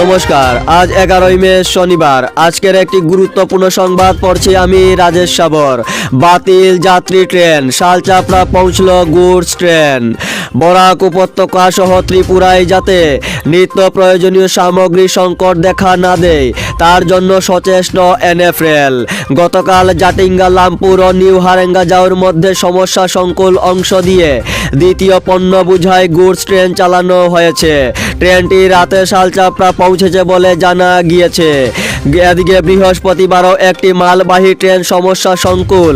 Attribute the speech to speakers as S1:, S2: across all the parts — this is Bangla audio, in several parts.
S1: নমস্কার, আজ এগারোই মে, শনিবার। আজকের একটি গুরুত্বপূর্ণ সংবাদ পড়ছি আমি রাজেশ সাবর। বাতিল যাত্রী ট্রেন, শালচাপড়া পৌঁছল গুডস ট্রেন। বরাক উপত্যকা সহ ত্রিপুরায় যাতে নিত্য প্রয়োজনীয় সামগ্রী সংকট দেখা না দেয়, তার জন্য সচেষ্ট এনএফএল। গতকাল জাটিঙ্গা লামপুর ও নিউ হারেঙ্গা যাওয়ার মধ্যে সমস্যা সংকুল অংশ দিয়ে দ্বিতীয় পণ্য বুঝাই গুডস ট্রেন চালানো হয়েছে। ট্রেনটি রাতে শালচাপড়া পৌঁছেছে বলে জানা গিয়েছে। এদিকে বৃহস্পতিবারও একটি মালবাহী ট্রেন সমস্যা সংকুল।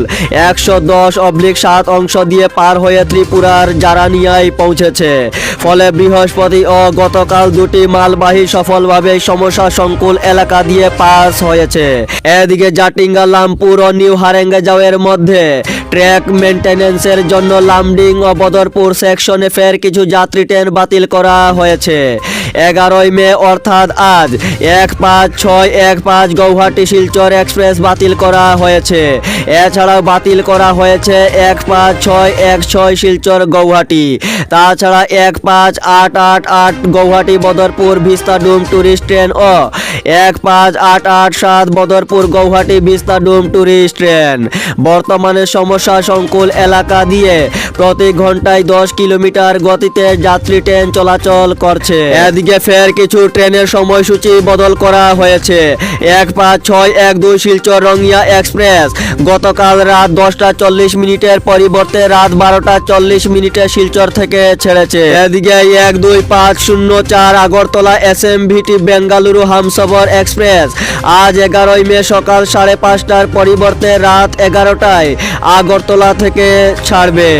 S1: একশো দশ অবলিক সাত অংশ দিয়ে পার হয়ে ত্রিপুরার জারানিয়ায় পৌঁছেছে। ফলে বৃহস্পতি ও গতকাল দুটি মালবাহী সফলভাবে সমস্যা সংকুল এলাকা দিয়ে পাস হয়েছে। এদিকে জাটিঙ্গা, লামপুর ও নিউ হারেঙ্গা যাওয়ের মধ্যে ট্র্যাক মেনটেন্যান্সের জন্য লামডিং ও বদরপুর সেকশনে ফের কিছু যাত্রী ট্রেন বাতিল করা হয়েছে। এগারোই মে অর্থাৎ আজ এক পাঁচ ছয় এক পাঁচ গৌহাটি শিলচর এক্সপ্রেস বাতিল করা হয়েছে। এছাড়াও বাতিল করা হয়েছে এক পাঁচ ছয় এক ছয় শিলচর গৌহাটি। তাছাড়া এক পাঁচ আট আট আট Guwahati, Badarpur Vistadome tourist train ও এক পাঁচ আট আট সাত Badarpur, Guwahati Vistadome tourist train. বর্তমানে সমস্যা সংকুল এলাকা দিয়ে প্রতি ঘন্টায় দশ কিলোমিটার গতিতে যাত্রী ট্রেন চলাচল করছে। এদিকে ফের কিছু ট্রেনের সময়সূচি বদল করা হয়েছে। এক পাঁচ ছয় এক দুই শিলচর রঙিয়া এক্সপ্রেস। গতকাল রাত দশটা চল্লিশ মিনিটের পরিবর্তে রাত বারোটা চল্লিশ মিনিটে শিলচর থেকে ছেড়েছে। এদিকে এক দুই পাঁচ শূন্য চার Agartala S M VT Bengaluru Humsafar express আজ এগারোই মে সকাল সাড়ে পাঁচটার পরিবর্তে রাত এগারোটায় আগরতলা থেকে ছাড়বে